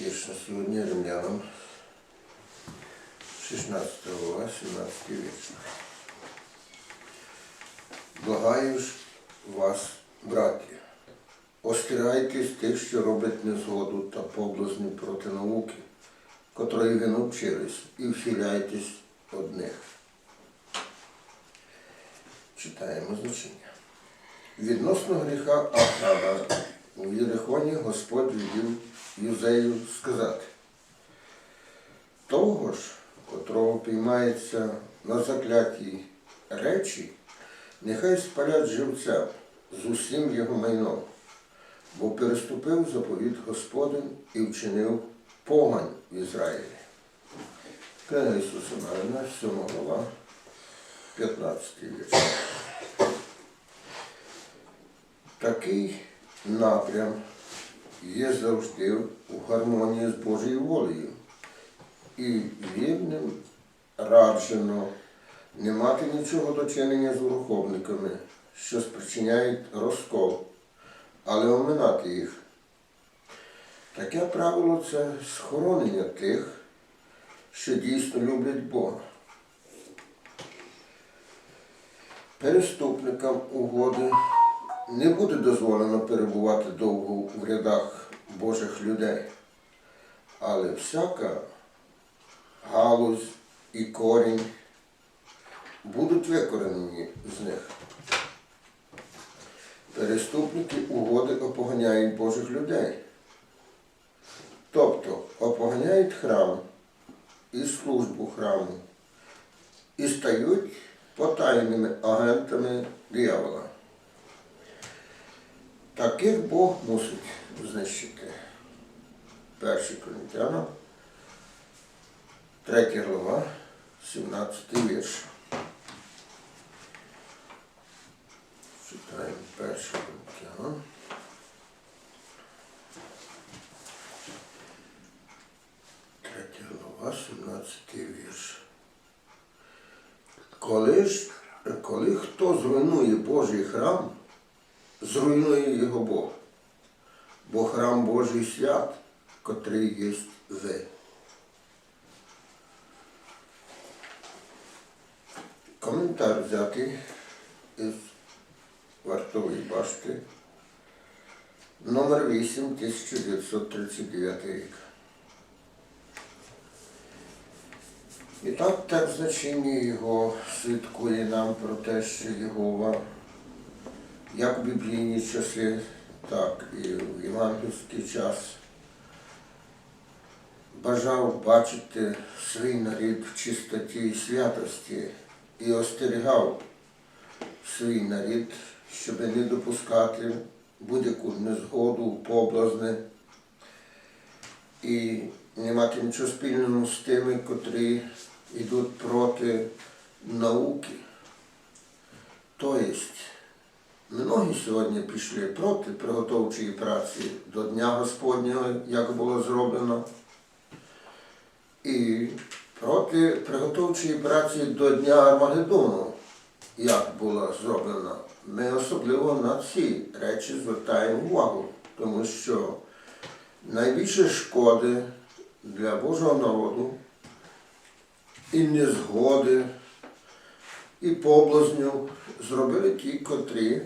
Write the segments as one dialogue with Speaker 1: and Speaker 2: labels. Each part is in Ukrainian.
Speaker 1: На сьогодні римлянам 16 глава, 17 вірш. Благаю ж вас, браті, остирайтесь тих, що роблять незгоду та поблазні проти науки, котрої ви навчились, і вхиляйтесь одних. Читаємо значення. Відносно гріха Ахава у Єрихоні Господь відів Юзею сказати. Того ж, котрого піймається на заклятій речі, нехай спалять живця з усім його майном, бо переступив заповіт Господин і вчинив погань в Ізраїлі. Книга Ісуса Навина, 7 глава, 15 вірш. Такий напрям є завжди у гармонії з Божою волею. І вірним раджено не мати нічого до чинення з уруховниками, що спричиняють розкол, але оминати їх. Таке правило це схоронення тих, що дійсно люблять Бога. Переступникам угоди не буде дозволено перебувати довго в рядах Божих людей, але всяка галузь і корінь будуть викоренені з них. Переступники угоди опоганяють Божих людей. Тобто опоганяють храм і службу храму і стають потайними агентами диявола. Таких Бог мусить знищити. Перший Коринтянам, 3 глава, 17 вірш. Читаємо перший Коринтянам. Третя глава, 17 вірш. Коли ж, коли хто зруйнує Божий храм, зруйнує його Бог, бо храм Божий свят, котрий є ви. Коментар взятий із вартової башти номер 8 1939 рік. І так, так значення його свідкує нам про те, що Єгова як в біблійні часи, так і в євангельський час бажав бачити свій нарід в чистоті і святості і остерігав свій нарід, щоб не допускати будь-яку незгоду, поблазни і не мати нічого спільного з тими, котрі йдуть проти науки. Тобто, Многі сьогодні пішли проти приготовчої праці до Дня Господнього, як було зроблено, і проти приготовчої праці до Дня Армагеддону, як було зроблено. Ми особливо на ці речі звертаємо увагу, тому що найбільше шкоди для Божого народу і незгоди, і поблазню зробили ті, котрі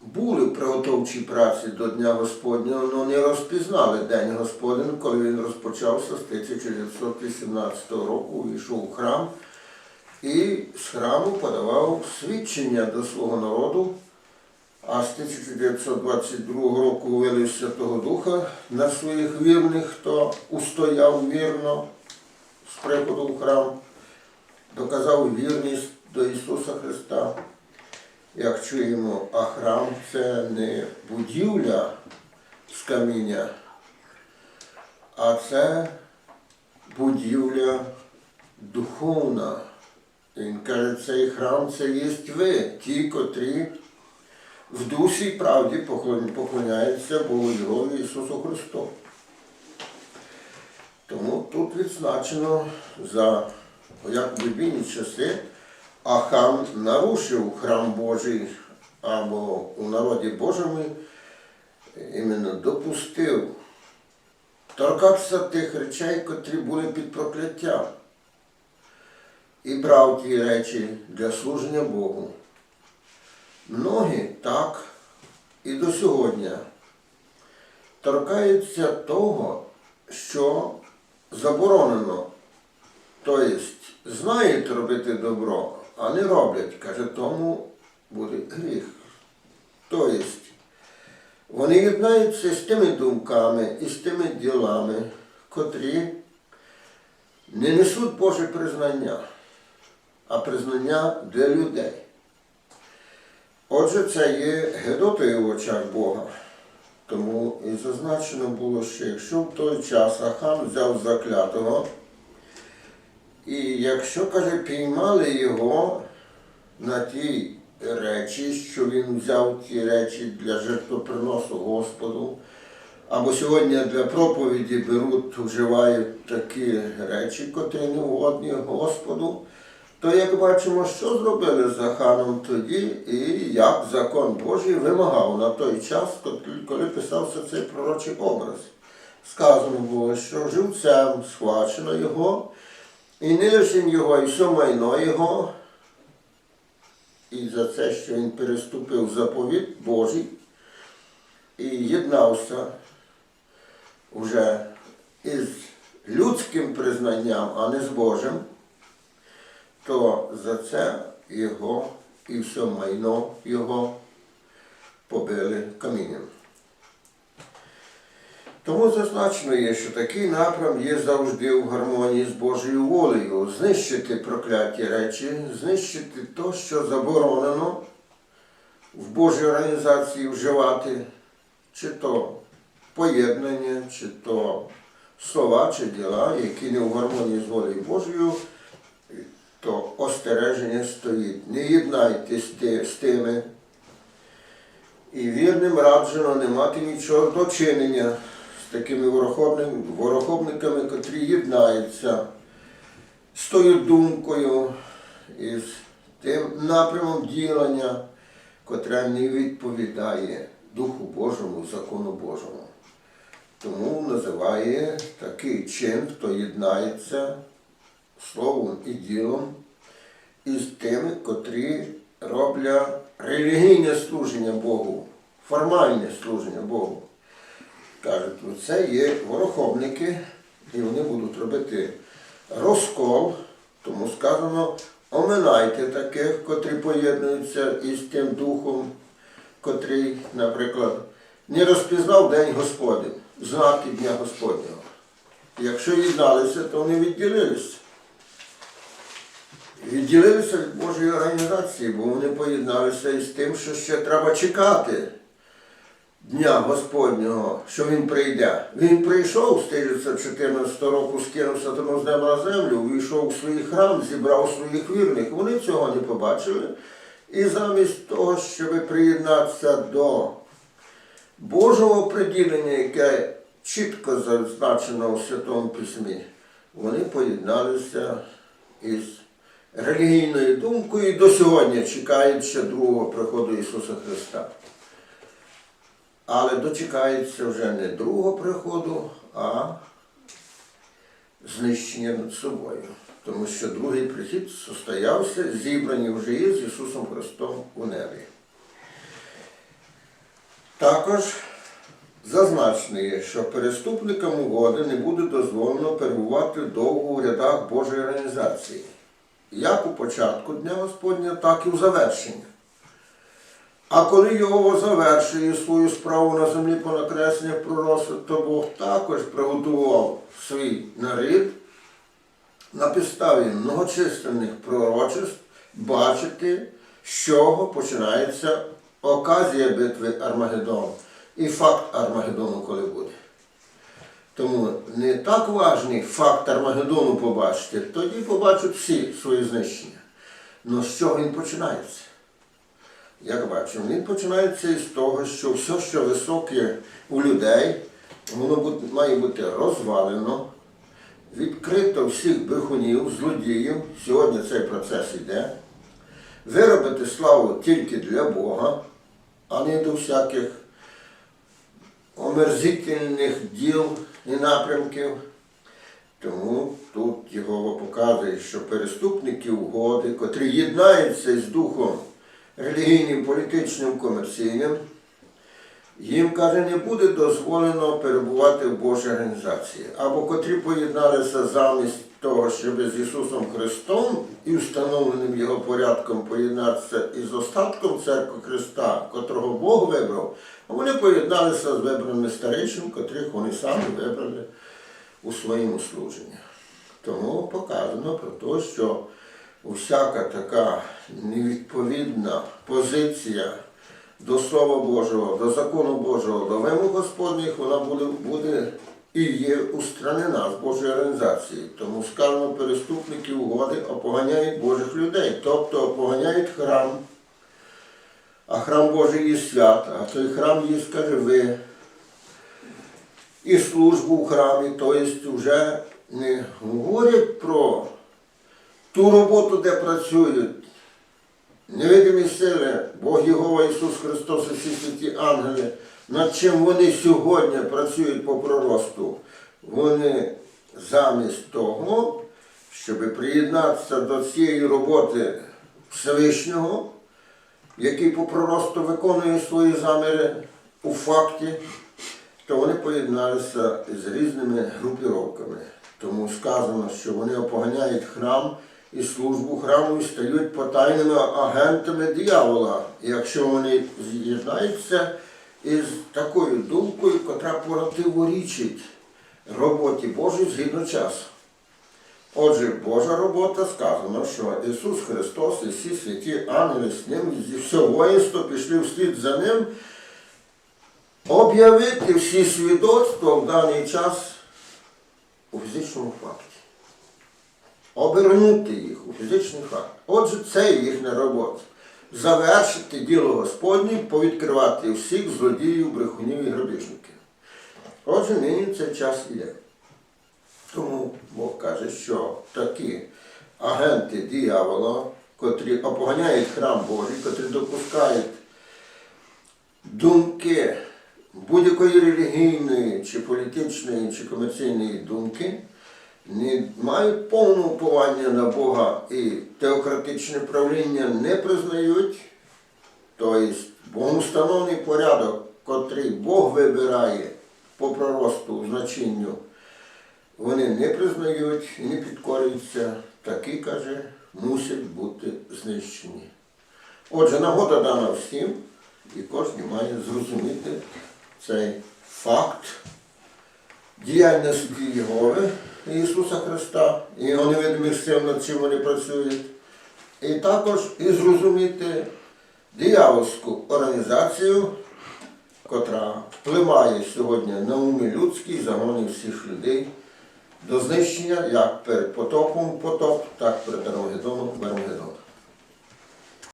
Speaker 1: були в приготовчій праці до Дня Господнього, але не розпізнали День Господень, коли він розпочався з 1918 року, увійшов в храм і з храму подавав свідчення до свого народу. А з 1922 року вилив Святого Духа на своїх вірних, хто устояв вірно з приходу в храм, доказав вірність до Ісуса Христа. Як чуємо, а храм це не будівля з каміння, а це будівля духовна. Він каже, цей храм це є ви, ті, котрі в дусі і правді поклоняються Богу Ісусу Христу. Тому тут відзначено за як в біблійні часи Ахам нарушив храм Божий або у народі Божому іменно допустив торкатися тих речей, котрі були під прокляттям. І брав ті речі для служення Богу. Многі так і до сьогодні торкаються того, що заборонено. Тобто знають робити добро, а не роблять, каже, тому буде гріх. Тобто вони єднаються з тими думками і з тими ділами, котрі не несуть Боже признання, а признання для людей. Отже, це є гедотою в очах Бога. Тому і зазначено було, що якщо в той час Ахан взяв заклятого, і якщо, каже, піймали його на ті речі, що він взяв ті речі для жертвоприносу Господу, або сьогодні для проповіді беруть, вживають такі речі, котрі не угодні Господу, то як бачимо, що зробили з Аханом тоді, і як закон Божий вимагав на той час, коли писався цей пророчий образ. Сказано було, що живцем схвачено його, і лише його, і все майно його, і за це, що він переступив заповіт Божий і єднався вже із людським признанням, а не з Божим, то за це його і все майно його побили камінням. Тому зазначено є, що такий напрям є завжди в гармонії з Божою волею, знищити прокляті речі, знищити то, що заборонено в Божій організації вживати, чи то поєднання, чи то слова, чи діла, які не в гармонії з волею Божою, то остереження стоїть. Не єднайтесь з тими. І вірним раджено не мати нічого до чинення з такими ворохобниками, котрі єднаються з тою думкою з тим напрямом ділення, котре не відповідає Духу Божому, закону Божому. Тому називає такий чин, хто єднається словом і ділом із тими, котрі роблять релігійне служення Богу, формальне служення Богу. Кажуть, ну, це є ворохобники, і вони будуть робити розкол, тому сказано, оминайте таких, котрі поєднуються із тим духом, котрий, наприклад, не розпізнав День Господень, знаки Дня Господнього. Якщо єдналися, то вони відділилися. Відділилися від Божої організації, бо вони поєдналися із тим, що ще треба чекати Дня Господнього, що він прийде. Він прийшов з 14 року, скинув сатану з неба на землю, увійшов у свій храм, зібрав своїх вірних. Вони цього не побачили. І замість того, щоб приєднатися до Божого приділення, яке чітко зазначено у Святому Письмі, вони поєдналися із релігійною думкою і до сьогодні чекають ще другого приходу Ісуса Христа. Але дочекаються вже не другого приходу, а знищення над собою. Тому що другий прихід состоявся, зібрані вже є з Ісусом Христом у небі. Також зазначено є, що переступникам угоди не буде дозволено перебувати довго у рядах Божої організації, як у початку Дня Господня, так і у завершенні. А коли Його завершує свою справу на землі по накресленню пророцтва, то Бог також приготував свій нарід на підставі многочисленних пророчеств бачити, з чого починається оказія битви Армагеддон і факт Армагеддону, коли буде. Тому не так важний факт Армагеддону побачити, тоді побачать всі свої знищення. Але з чого він починається? Як бачимо, він починається із того, що все, що високе у людей, воно має бути розвалено, відкрито всіх брехунів, злодіїв. Сьогодні цей процес іде. Виробити славу тільки для Бога, а не до всяких омерзительних діл, і напрямків. Тому тут Єгова показує, що переступники угоди, котрі єднаються з духом релігійним, політичним, комерційним, їм, каже, не буде дозволено перебувати в Божій організації. Або котрі поєдналися замість того, щоб з Ісусом Христом і встановленим Його порядком поєднатися із остатком церкви Христа, котрого Бог вибрав, а вони поєдналися з вибраними старейшим, котрих вони самі вибрали у своєму служенні. Тому показано про те, що усяка така невідповідна позиція до Слова Божого, до закону Божого, до вимог Господніх, вона буде, буде і є устранена з Божої організації. Тому сказано, переступники угоди опоганяють Божих людей, тобто опоганяють храм. А храм Божий є свят, а той храм є, скаже ви, і службу в храмі, тобто вже не говорять про ту роботу, де працюють невидимі сили, Бог Єгова Ісус Христос і всі святі ангели, над чим вони сьогодні працюють по проросту. Вони замість того, щоб приєднатися до цієї роботи Всевишнього, який по проросту виконує свої заміри у факті, то вони поєдналися з різними групіровками. Тому сказано, що вони опоганяють храм і службу храму і стають потайними агентами диявола, якщо вони з'єднаються із такою думкою, котра противорічить роботі Божій згідно часу. Отже, Божа робота сказано, що Ісус Христос і всі святі ангели з ним, і все воїнство пішли вслід за ним, об'явити всі свідоцтва в даний час у фізичному факті. Обернути їх у фізичний факт. Отже, це їхня робота. Завершити діло Господнє, повідкривати всіх злодіїв, брехунів і грабіжників. Отже, нині цей час іде. Тому Бог каже, що такі агенти диявола, котрі опоганяють храм Божий, котрі допускають думки будь-якої релігійної, чи політичної, чи комерційної думки, не мають повного уповання на Бога і теократичне правління не признають, тобто Богом встановлений порядок, котрий Бог вибирає по проросту значенню, вони не признають і не підкорюються, такі, каже, мусять бути знищені. Отже, нагода дана всім, і кожен має зрозуміти цей факт. Діяльності Єгови Ісуса Христа і невидимих сил, над чим вони працюють. І також і зрозуміти диявольську організацію, котра впливає сьогодні на уми людській, загони всіх людей до знищення як перед потопом потоп, так перед Армагеддоном Армагеддон.